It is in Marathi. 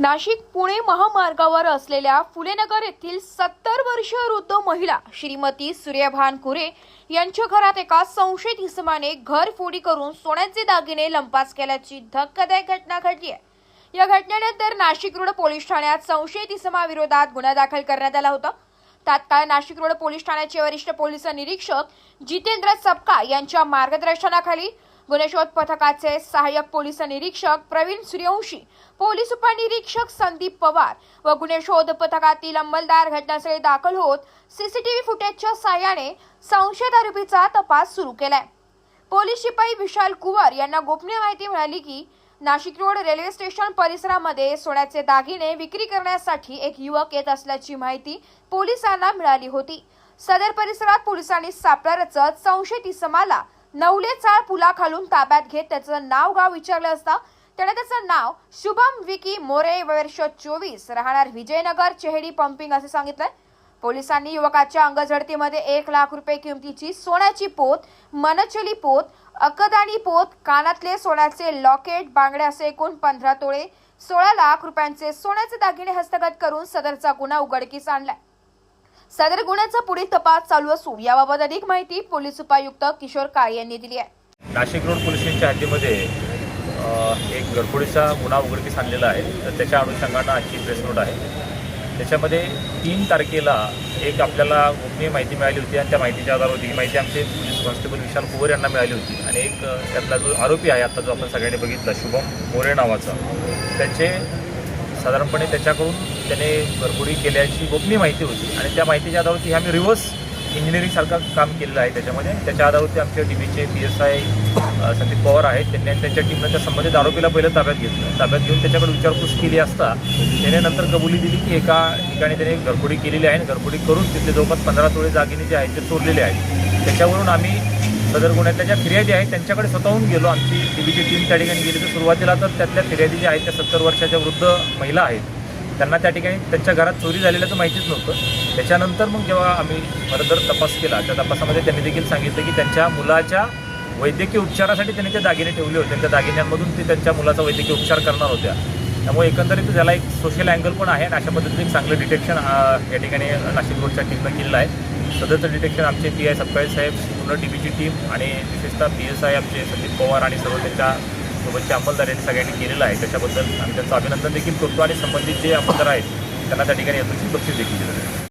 नाशिक पुणे महामार्गावर असलेल्या फुलेनगर येथील सत्तर वर्षीय वृद्ध महिला श्रीमती सूर्यभान कुरे यांच्या घरात एका संशयित इसमाने घर फोडी करून सोन्याचे दागिने लंपास केल्याची धक्कादायक घटना घडली आहे. या घटनेनंतर नाशिक रोड पोलीस ठाण्यात संशयित इसमाविरोधात गुन्हा दाखल करण्यात आला होता. तात्काळ नाशिक रोड पोलीस ठाण्याचे वरिष्ठ पोलीस निरीक्षक जितेंद्र सपका यांच्या मार्गदर्शनाखाली गुन्हेशोध पथकाचे सहाय्यक पोलीस निरीक्षक प्रवीण सूर्यवंशी पोलीस उपनिरीक्षक संदीप पवार व गुन्हेशोध पथकातील अंमलदार घटनास्थळी दाखल होत सीसीटीव्ही फुटेजच्या सहाय्याने संशयित आरोपीचा तपास सुरू केलाय. पोलीस शिपाई विशाल कुवर यांना गोपनीय माहिती मिळाली की नाशिक रोड रेल्वे स्टेशन परिसरामध्ये सोन्याचे दागिने विक्री करण्यासाठी एक युवक येत असल्याची माहिती पोलिसांना मिळाली होती. सदर परिसरात पोलिसांनी सापळा रचत संशयित इसमाला नवले चाळ पुलाखालून ताब्यात घेत त्याचं नाव गाव विचारलं असता त्याने त्याचं नाव शुभम विकी मोरे वर्ष चोवीस राहणार विजयनगर चेहडी पंपिंग असे सांगितलंय. पोलिसांनी युवकाच्या अंगझडतीमध्ये एक लाख रुपये किमतीची सोन्याची पोत मनचली पोत अकदाणी पोत कानातले सोन्याचे लॉकेट बांगड्या असे एकूण पंधरा तोळे सोळा लाख रुपयांचे सोन्याचे दागिने हस्तगत करून सदरचा गुन्हा उघडकीस आणलाय. सदर गुन्ह्याचा पुढील तपास चालू असून याबाबत अधिक माहिती पोलीस उपायुक्त किशोर काळे यांनी दिली आहे. नाशिक रोड पोलीस स्टेशनच्या हद्दीमध्ये एक गडबडीचा गुन्हा उघडकीस आणलेला आहे. तर त्याच्या अनुषंगानं आजची प्रेस नोट आहे. त्याच्यामध्ये तीन तारखेला एक आपल्याला गोपनीय माहिती मिळाली होती आणि त्या माहितीच्या आधारावर ही माहिती आमचे पोलीस कॉन्स्टेबल विशाल कुवर यांना मिळाली होती. आणि एक त्यातला जो आरोपी आहे आता जो आपण सगळ्यांनी बघितला शुभम मोरे नावाचा. त्याचे साधारणपणे त्याच्याकडून त्याने घरगुडी केल्याची गोपनीय माहिती होती. आणि त्या माहितीच्या आधारावरती आम्ही रिव्हर्स इंजिनिअरिंगसारखं काम केलेलं आहे त्याच्यामध्ये. त्याच्या आधारावरती आमच्या डी बीचे P S I Sandeep Pawar आहेत. त्यांनी त्यांच्या टीमनं त्या संबंधित आरोपीला पहिलं ताब्यात घेतलं. ताब्यात घेऊन त्याच्याकडे विचारपूस केली असता त्याने नंतर कबुली दिली की एका ठिकाणी त्याने गडबडी केलेली आहे आणि गडबडी करून तिथले जवळपास पंधरा तोळे जागिने जे आहेत ते चोरलेले आहेत. त्याच्यावरून आम्ही सदर गुन्ह्यातल्या ज्या फिर्यादी आहेत. त्यांच्याकडे स्वतःहून गेलो. आमची डी टीम त्या ठिकाणी गेली. तर सुरुवातीला तर त्यातल्या फिर्यादी ज्या आहेत त्या सत्तर वर्षाच्या वृद्ध महिला आहेत. त्यांना त्या ठिकाणी त्यांच्या घरात चोरी झालेल्याचं माहितीच नव्हतं. त्याच्यानंतर मग जेव्हा आम्ही फरदर तपास केला त्या तपासामध्ये त्यांनी देखील सांगितलं की त्यांच्या मुलाच्या वैद्यकीय उपचारासाठी त्यांनी ते दागिने ठेवले होते. त्या दागिन्यांमधून ते त्यांच्या मुलाचा वैद्यकीय उपचार करणार होत्या. त्यामुळे एकंदरीत त्याला एक सोशल अँगल पण आहे आणि अशा पद्धतीने एक चांगलं डिटेक्शन या ठिकाणी नाशिक रोडच्या टीमनं केलेलं आहे. सदरचं डिटेक्शन आमचे पी आय सपकाळे साहेब पूर्ण डी बीची टीम आणि विशेषतः पी एस आय आमचे संदीप पवार आणि सर्व त्यांच्या सोबतच्या अंमलदार यांनी सगळ्यांनी केलेलं आहे. त्याच्याबद्दल आम्ही त्यांचं अभिनंदन देखील करतो आणि संबंधित जे अंमलदार आहेत त्यांना त्या ठिकाणी यातून बक्षीस देखील दिलं जाईल.